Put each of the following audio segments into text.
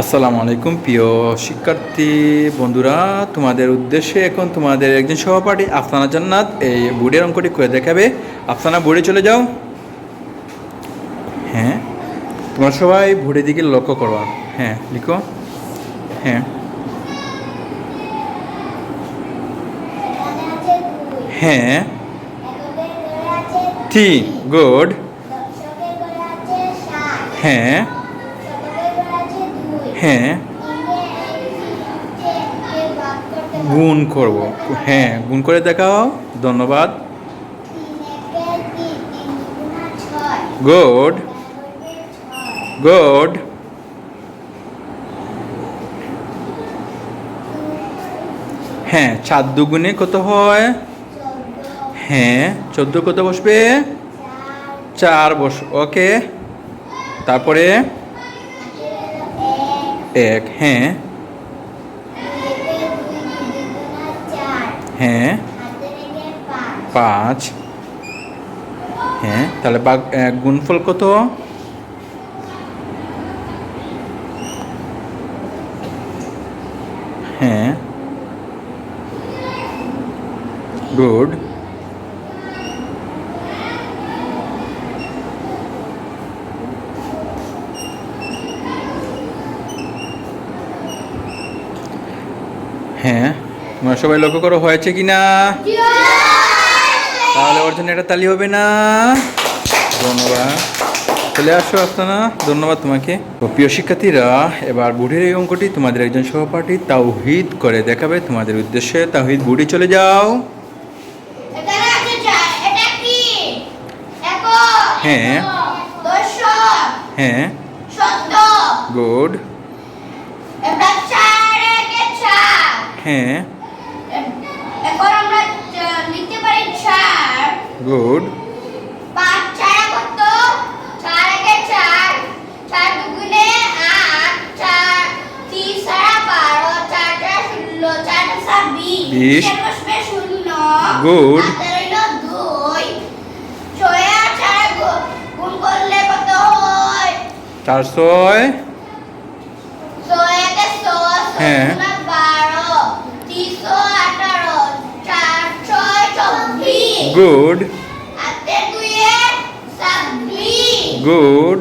আসসালামু আলাইকুম প্রিয় শিক্ষার্থী বন্ধুরা। তোমাদের উদ্দেশ্যে এখন তোমাদের একজন সহপাঠী আফসানা জান্নাত এই বোর্ডের অঙ্কটি করে দেখাবে। আফসানা বোর্ডে চলে যাও। হ্যাঁ তোমরা সবাই বোর্ডের দিকে লক্ষ্য করো। হ্যাঁ লিখো। হ্যাঁ। হ্যাঁ। তিন গুড হ্যাঁ। হ্যাঁ গুণ করব। হ্যাঁ গুণ করে দেখাও, ধন্যবাদ। গুড গুড হ্যাঁ চার দুগুণে কত হয়? হ্যাঁ চোদ্দ কত বসবে? চার বস, ওকে। তারপরে? এক হ্যাঁ। হ্যাঁ। পাঁচ। হ্যাঁ তাহলে বাঘ গুণফল কত? হ্যাঁ। গুড। হ্যাঁ তোমরা সবাই লক্ষ্য করো হয়েছে কি না তাহলে ওর জন্য একটা তালি হবে না। ধন্যবাদ। চলে আসো আপনারা ধন্যবাদ তোমাকে। প্রিয় শিক্ষার্থীরা এবার বুড়ির এই অঙ্কটি তোমাদের একজন সহপাঠী তাওহিদ করে দেখাবে। তোমাদের উদ্দেশ্যে তাওহিদ বুড়ি চলে যাও? একক, হ্যাঁ। হ্যাঁ। গুড এবার চার একে চার। হ্যাঁ এ- এখন আমরা লিখতে পারি চার। গুড পাঁচ চারে কত? চার একে চার। চার দুগুণে আট। চার তিন চারা বারো। চার চারা ষোলো। চার চারা বিশ। শূন্য। আর চারে ছয় হ্যাঁ। দুগুণে বারো। তিনশো আঠারো। চার ছয় চব্বিশ। গুড গুড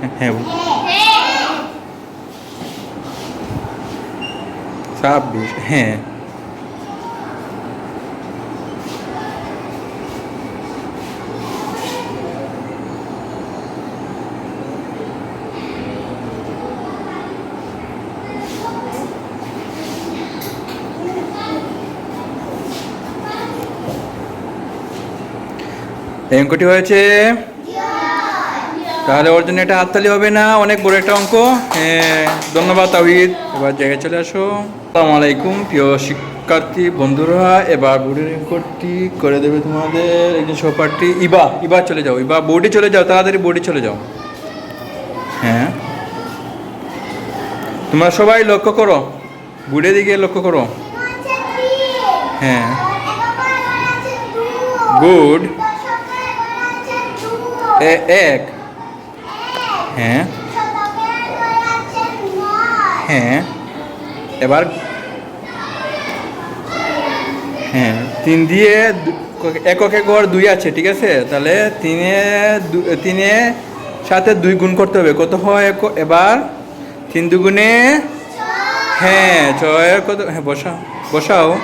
হ্যাঁ হ্যাঁ। ছাব্বিশ হ্যাঁ। অঙ্কটি হয়েছে? তাহলে ওর জন্য এটা হাততালি হবে না, অনেক বড় একটা অঙ্ক। হ্যাঁ ধন্যবাদ তাহিদ এবার জায়গায় চলে আসো। আসসালামু আলাইকুম, প্রিয় শিক্ষার্থী, বন্ধুরা, এবার বোর্ডের অঙ্কটি করে দেবে তোমাদের। একজন সহপাঠী, ইবা ইবা চলে যাও, ইবা বোর্ডে চলে যাও, তাড়াতাড়ি বোর্ডে চলে যাও। হ্যাঁ। তোমরা সবাই লক্ষ্য করো, বোর্ডের দিকে লক্ষ্য করো। হ্যাঁ। গুড এক। হ্যাঁ। হ্যাঁ। এবার। হ্যাঁ তিন দিয়ে একক একর দুই আছে, ঠিক আছে? তাহলে তিনে তিনে সাথে দুই গুণ করতে হবে। কত হয় এক- এবার তিন দুগুণে হ্যাঁ ছয় কত? হ্যাঁ বসাও বসাও।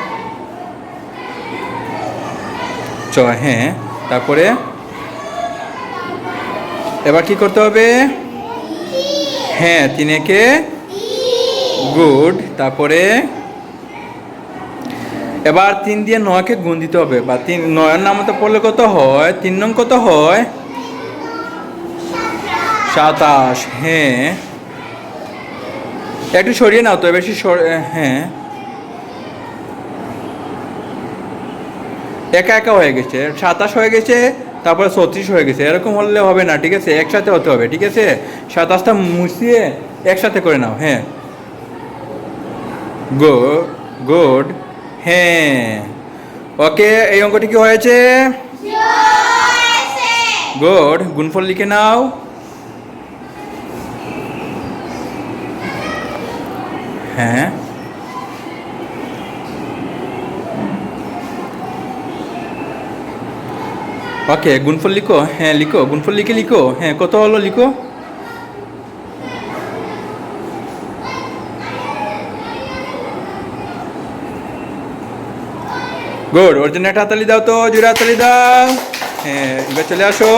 ছয় হ্যাঁ তারপরে এবার কি করতে হবে? হ্যাঁ তিনেকে গুড। তারপরে এবার তিন দিয়ে নয়কে গুণ দিতে হবে। বা তিন, নয়ের নামতে পড়লে কত হয়? তিন নং কত হয়? সাতাশ। হ্যাঁ। একটু সরিয়ে নাও তো বেশি হ্যাঁ। একা একা হয়ে গেছে। সাতাশ হয়ে গেছে। তারপরে ছত্রিশ হয়ে গেছে। এরকম হলে হবে না, ঠিক আছে? একসাথে হতে হবে, ঠিক আছে? সাতাশটা মুছিয়ে একসাথে করে নাও হ্যাঁ। গো গুড হ্যাঁ। ওকে, এই অঙ্কটি কি হয়েছে? গুড গুণফল লিখে নাও। হ্যাঁ। ওকে, গুণফল লিখো। হ্যাঁ লিখো। গুণফল লিখে লিখো। হ্যাঁ কত হলো লিখো? গুড ওর জন্য একটা হাতালি দাও তো জোরে হাতালি দাও। হ্যাঁ এবার চলে আসো।